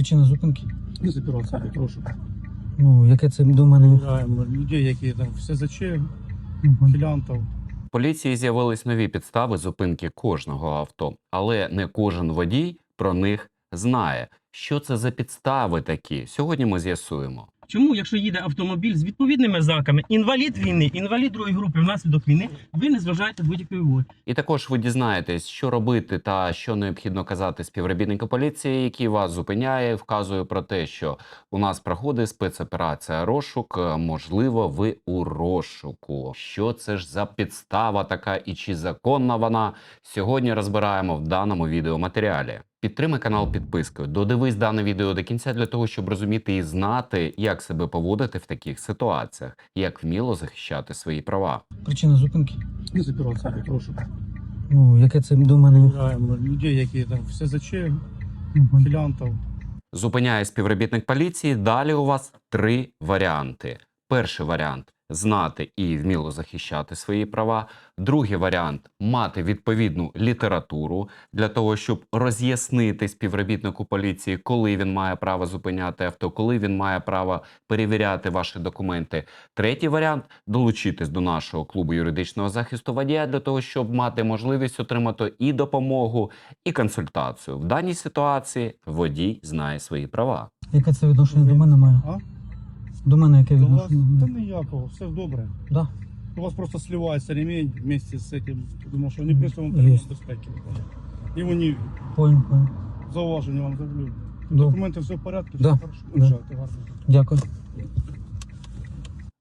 Причина зупинки? Не запиратися, прошу. Ну, яке це до мене? Людей, які там все зачем, Мгм. філянтів. Поліції з'явились нові підстави зупинки кожного авто, але не кожен водій про них знає. Що це за підстави такі? Сьогодні ми з'ясуємо. Чому, якщо їде автомобіль з відповідними знаками, інвалід війни, інвалід другої групи внаслідок війни, ви не зважаєте будь-якої уваги? І також ви дізнаєтесь, що робити та що необхідно казати співробітнику поліції, який вас зупиняє, вказує про те, що у нас проходить спецоперація розшук. Можливо, ви у розшуку. Що це ж за підстава така і чи законна вона? Сьогодні розбираємо в даному відеоматеріалі. Підтримай канал підпискою, додивись дане відео до кінця для того, щоб розуміти і знати, як себе поводити в таких ситуаціях, як вміло захищати свої права. Причина зупинки? Не запиратися, прошу. Ну, яке це до мене? Людей, які там все зачем, філянтів. Зупиняє співробітник поліції. Далі у вас три варіанти. Перший варіант знати і вміло захищати свої права. Другий варіант мати відповідну літературу для того, щоб роз'яснити співробітнику поліції, коли він має право зупиняти авто, коли він має право перевіряти ваші документи. Третій варіант долучитись до нашого клубу юридичного захисту водія для того, щоб мати можливість отримати і допомогу, і консультацію. В даній ситуації водій знає свої права. Яке це відношення до мене має? До мене яке До вас? Та відношення? ніякого, все добре. Да. У вас просто сливається ремень вместе з цим. Думав, що пристроєм Є. ремень безпеки. І вони Понял, понял. зауваження вам зроблю. Да. Документи все в порядку, Да. все хорошо. Да. Виїжджайте, гарно. Дякую.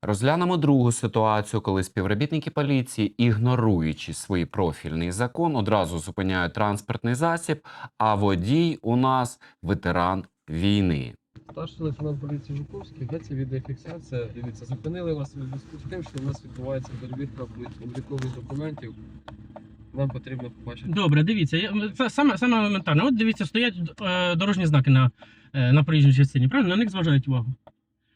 Розглянемо другу ситуацію, коли співробітники поліції, ігноруючи свій профільний закон, одразу зупиняють транспортний засіб, а водій у нас ветеран війни. Старший лейтенант поліції Жуковський, ведеться відеофіксація. Дивіться, зупинили вас у зв'язку з тим, що у нас відбувається перевірка облікових документів. Нам потрібно побачити. Добре, дивіться, це саме, саме елементарно. От дивіться, стоять е, дорожні знаки на, е, на проїжджій частині, правильно? На них зважають увагу.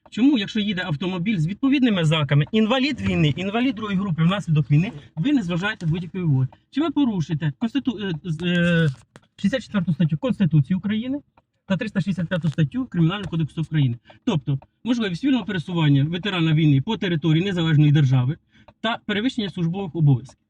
Чому, якщо їде автомобіль з відповідними знаками, інвалід війни, інвалід другої групи внаслідок війни, ви не зважаєте будь-якої уваги? Чи ви порушите Конститу... е, е, 64 статтю Конституції України та 365 статтю Кримінального кодексу України? Тобто можливість вільного пересування ветерана війни по території незалежної держави та перевищення службових обов'язків.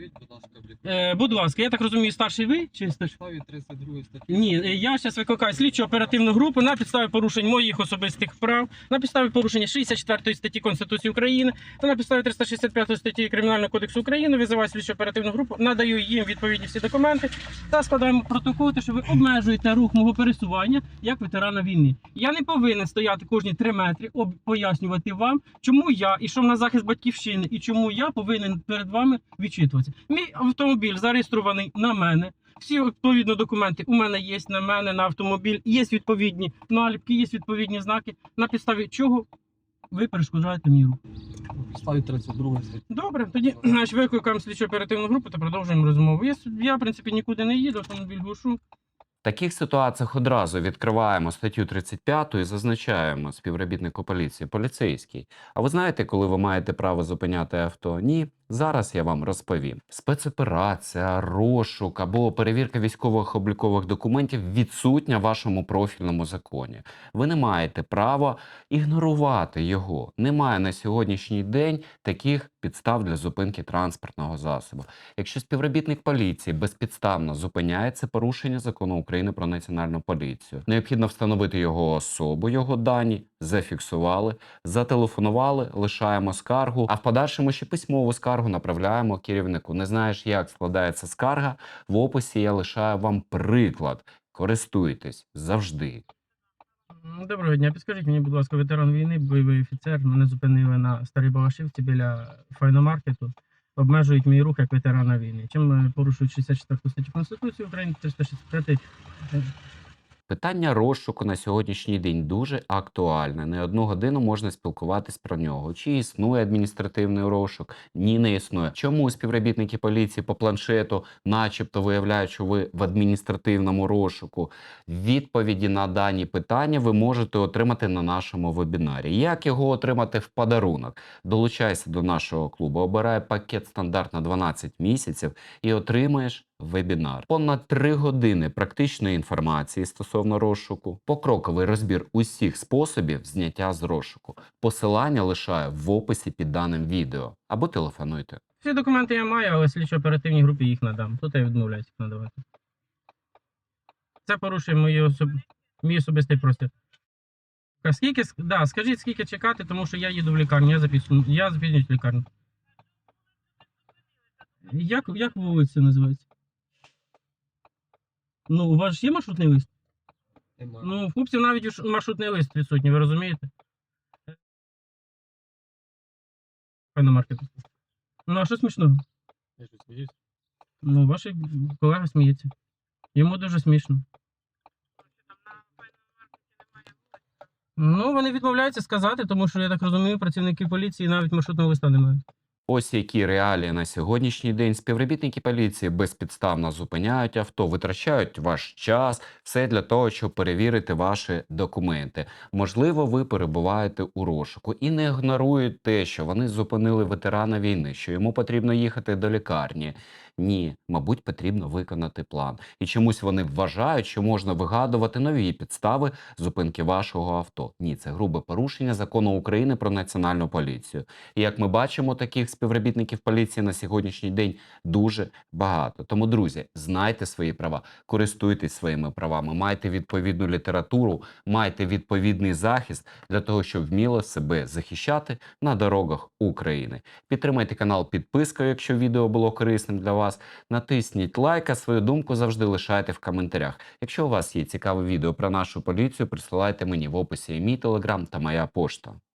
Дивіть, будь ласка. Е, будь ласка, я так розумію, старший ви чи старший? Підставі 32 статті. Ні, е, я зараз викликаю слідчу оперативну групу на підставі порушень моїх особистих прав, на підставі порушення 64 статті Конституції України та на підставі 365 статті Кримінального кодексу України визиваю слідчу оперативну групу, надаю їм відповідні всі документи та складаємо протокол, те, що ви обмежуєте рух мого пересування як ветерана війни. Я не повинен стояти кожні 3 метри, об пояснювати вам, чому я ішов на захист батьківщини і чому я повинен перед вами відчитуватися. Мій автомобіль зареєстрований на мене. Всі відповідно документи у мене є на мене на автомобіль, є відповідні наліпки, є відповідні знаки, на підставі чого ви перешкоджаєте міру. Підставі 32 статті. Добре, тоді значить, викликаємо слідчу оперативну групу та продовжуємо розмову. Я, я в принципі, нікуди не їду, автомобіль глушу. В таких ситуаціях одразу відкриваємо статтю 35 і зазначаємо співробітнику поліції поліцейський. А ви знаєте, коли ви маєте право зупиняти авто? Ні. Зараз я вам розповім. Спецоперація, розшук або перевірка військових облікових документів відсутня в вашому профільному законі. Ви не маєте права ігнорувати його. Немає на сьогоднішній день таких підстав для зупинки транспортного засобу. Якщо співробітник поліції безпідставно зупиняє це порушення закону України про національну поліцію, необхідно встановити його особу, його дані, зафіксували, зателефонували, лишаємо скаргу, а в подальшому ще письмову скаргу направляємо керівнику. Не знаєш, як складається скарга? В описі я лишаю вам приклад. Користуйтесь завжди. М, Доброго дня, підскажіть мені, будь ласка, ветеран війни, бойовий офіцер. Мене зупинили на старій Балашівці біля файномаркету. Обмежують мій рух як ветерана війни. Чим е, порушують 64 статтю Конституції України, 365 Питання розшуку на сьогоднішній день дуже актуальне. Не одну годину можна спілкуватись про нього. Чи існує адміністративний розшук? Ні, не існує. Чому співробітники поліції по планшету, начебто, виявляють, що ви в адміністративному розшуку? Відповіді на дані питання ви можете отримати на нашому вебінарі. Як його отримати в подарунок? Долучайся до нашого клубу, обирай пакет стандарт на 12 місяців і отримаєш вебінар. Понад три години практичної інформації стосовно розшуку, покроковий розбір усіх способів зняття з розшуку. Посилання лишаю в описі під даним відео або телефонуйте. Всі документи я маю, але слідчо оперативній групі їх надам. Тут я відмовляюсь їх надавати. Це порушує мої особ... мій особистий простір. Скільки, да, скажіть, скільки чекати, тому що я їду в лікарню, я запісню, я запізнююсь в лікарню. Як, як вулиця називається? Ну, у вас ж є маршрутний лист? Немає. Ну, в хлопців навіть маршрутний лист відсутній, ви розумієте? Пане маркету. Ну, а що смішного? Я щось сміюсь. Ну, ваш колега сміється. Йому дуже смішно. Ну, вони відмовляються сказати, тому що я так розумію, працівники поліції навіть маршрутного листа не мають. Ось які реалії на сьогоднішній день співробітники поліції безпідставно зупиняють авто, витрачають ваш час, все для того, щоб перевірити ваші документи. Можливо, ви перебуваєте у розшуку і не ігнорують те, що вони зупинили ветерана війни, що йому потрібно їхати до лікарні. Ні, мабуть, потрібно виконати план. І чомусь вони вважають, що можна вигадувати нові підстави зупинки вашого авто. Ні, це грубе порушення закону України про національну поліцію. І як ми бачимо, таких співробітників поліції на сьогоднішній день дуже багато. Тому, друзі, знайте свої права, користуйтесь своїми правами, майте відповідну літературу, майте відповідний захист для того, щоб вміло себе захищати на дорогах України. Підтримайте канал підпискою, якщо відео було корисним для вас. Натисніть лайк, а свою думку завжди лишайте в коментарях. Якщо у вас є цікаве відео про нашу поліцію, присилайте мені в описі і мій телеграм та моя пошта.